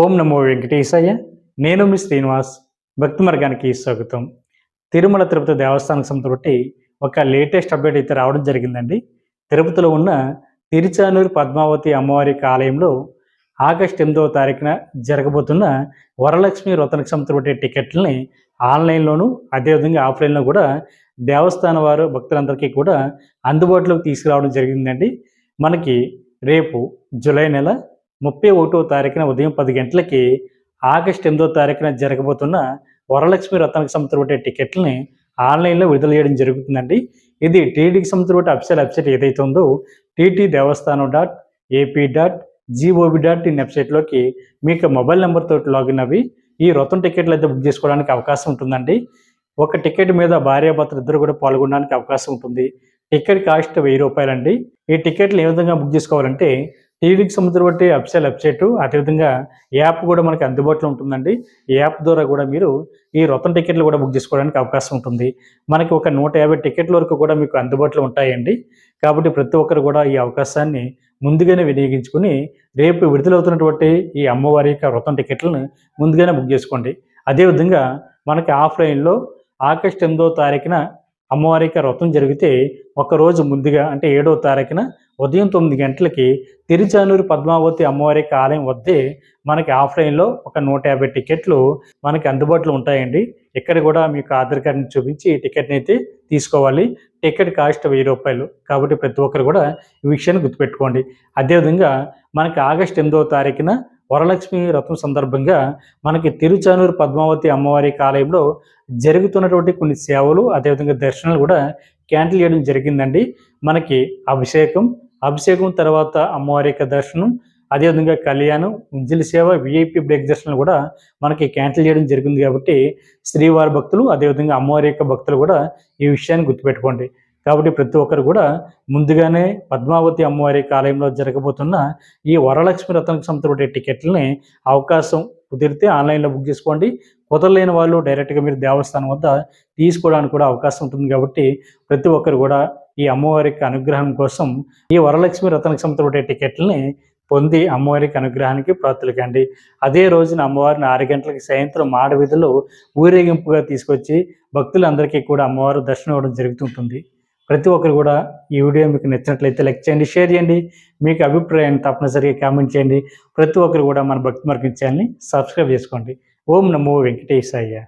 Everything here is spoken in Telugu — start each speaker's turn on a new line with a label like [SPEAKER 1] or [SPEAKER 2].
[SPEAKER 1] ఓం నమో వెంకటేశయ్య. నేను మీ శ్రీనివాస్. భక్తి మార్గానికి స్వాగతం. తిరుమల తిరుపతి దేవస్థానం సంబంధించి ఒక లేటెస్ట్ అప్డేట్ అయితే రావడం జరిగిందండి. తిరుపతిలో ఉన్న తిరుచానూరు పద్మావతి అమ్మవారి ఆలయంలో ఆగస్ట్ ఎనిమిదవ తారీఖున జరగబోతున్న వరలక్ష్మి వ్రతానికి సంబంధించిన టికెట్లని ఆన్లైన్లోను అదేవిధంగా ఆఫ్లైన్లో కూడా దేవస్థానం వారు భక్తులందరికీ కూడా అందుబాటులోకి తీసుకురావడం జరిగిందండి. మనకి రేపు జూలై నెల ముప్పై ఒకటో తారీఖున ఉదయం పది గంటలకి ఆగస్టు ఎనిమిదో తారీఖున జరగబోతున్న వరలక్ష్మి రథానికి సంబంధించిన టికెట్లని ఆన్లైన్లో విడుదల చేయడం జరుగుతుందండి. ఇది టీటీకి సంబంధించిన అఫిషియల్ వెబ్సైట్ ఏదైతే ఉందో TT Devasthanam dot AP dot GOB dot in వెబ్సైట్లోకి మీకు మొబైల్ నెంబర్తో లాగిన్ అవి ఈ రథం టికెట్లు అయితే బుక్ చేసుకోవడానికి అవకాశం ఉంటుందండి. ఒక టికెట్ మీద భార్యాభర్తలు ఇద్దరు కూడా పాల్గొనడానికి అవకాశం ఉంటుంది. టికెట్ కాస్ట్ వెయ్యి రూపాయలండి. ఈ టికెట్లు ఏ విధంగా బుక్ చేసుకోవాలంటే టీవీకి సంబంధించిన బట్టి అప్సెల్ వెబ్సైట్ అదేవిధంగా యాప్ కూడా మనకి అందుబాటులో ఉంటుందండి. ఈ యాప్ ద్వారా కూడా మీరు ఈ రొత్తం టికెట్లు కూడా బుక్ చేసుకోవడానికి అవకాశం ఉంటుంది. మనకి ఒక నూట యాభై టికెట్ల వరకు కూడా మీకు అందుబాటులో ఉంటాయండి. కాబట్టి ప్రతి ఒక్కరు కూడా ఈ అవకాశాన్ని ముందుగానే వినియోగించుకుని రేపు విడుదలవుతున్నటువంటి ఈ అమ్మవారి యొక్క రొత్తం టికెట్లను ముందుగానే బుక్ చేసుకోండి. అదేవిధంగా మనకి ఆఫ్లైన్లో ఆగస్ట్ ఎనిమిదో తారీఖున అమ్మవారి యొక్క వ్రతం జరిగితే ఒకరోజు ముందుగా అంటే ఏడో తారీఖున ఉదయం తొమ్మిది గంటలకి తిరుచానూరు పద్మావతి అమ్మవారి ఆలయం వద్దే మనకి ఆఫ్లైన్లో ఒక నూట యాభై టికెట్లు మనకి అందుబాటులో ఉంటాయండి. ఇక్కడ కూడా మీకు ఆధార్ కార్డుని చూపించి టికెట్ని అయితే తీసుకోవాలి. టికెట్ కాస్ట్ వెయ్యి రూపాయలు కాబట్టి ప్రతి ఒక్కరు కూడా ఈ విషయాన్ని గుర్తుపెట్టుకోండి. అదేవిధంగా మనకి ఆగస్ట్ ఎనిమిదవ తారీఖున వరలక్ష్మి రథం సందర్భంగా మనకి తిరుచానూరు పద్మావతి అమ్మవారి ఆలయంలో జరుగుతున్నటువంటి కొన్ని సేవలు అదేవిధంగా దర్శనాలు కూడా క్యాన్సిల్ చేయడం జరిగిందండి. మనకి అభిషేకం అభిషేకం తర్వాత అమ్మవారి యొక్క దర్శనం అదేవిధంగా కళ్యాణం ఉంజిలి సేవ విఐపి బ్రేక్ దర్శనం కూడా మనకి క్యాన్సిల్ చేయడం జరిగింది కాబట్టి శ్రీవారి భక్తులు అదేవిధంగా అమ్మవారి యొక్క భక్తులు కూడా ఈ విషయాన్ని గుర్తుపెట్టుకోండి. కాబట్టి ప్రతి ఒక్కరు కూడా ముందుగానే పద్మావతి అమ్మవారి ఆలయంలో జరగబోతున్న ఈ వరలక్ష్మి రథానికి సంబంధించిన టికెట్లని అవకాశం కుదిరితే ఆన్లైన్లో బుక్ చేసుకోండి. కుదరలేని వాళ్ళు డైరెక్ట్గా మీరు దేవస్థానం వద్ద తీసుకోవడానికి కూడా అవకాశం ఉంటుంది కాబట్టి ప్రతి ఒక్కరు కూడా ఈ అమ్మవారికి అనుగ్రహం కోసం ఈ వరలక్ష్మి రథానికి సంబంధించిన టికెట్లని పొంది అమ్మవారికి అనుగ్రహానికి ప్రాతులకండి అదే రోజున అమ్మవారిని ఆరు గంటలకి సాయంత్రం మాడ వీధిలో ఊరేగింపుగా తీసుకొచ్చి భక్తులందరికీ కూడా అమ్మవారు దర్శనం ఇవ్వడం జరుగుతుంటుంది. ప్రతి ఒక్కరు కూడా ఈ వీడియో మీకు నచ్చినట్లయితే లైక్ చేయండి షేర్ చేయండి. మీకు అభిప్రాయాన్ని తప్పనిసరిగా కామెంట్ చేయండి. ప్రతి ఒక్కరు కూడా మన భక్తి మార్గం ఛానల్ని సబ్స్క్రైబ్ చేసుకోండి. ఓం నమో వెంకటేశాయ్య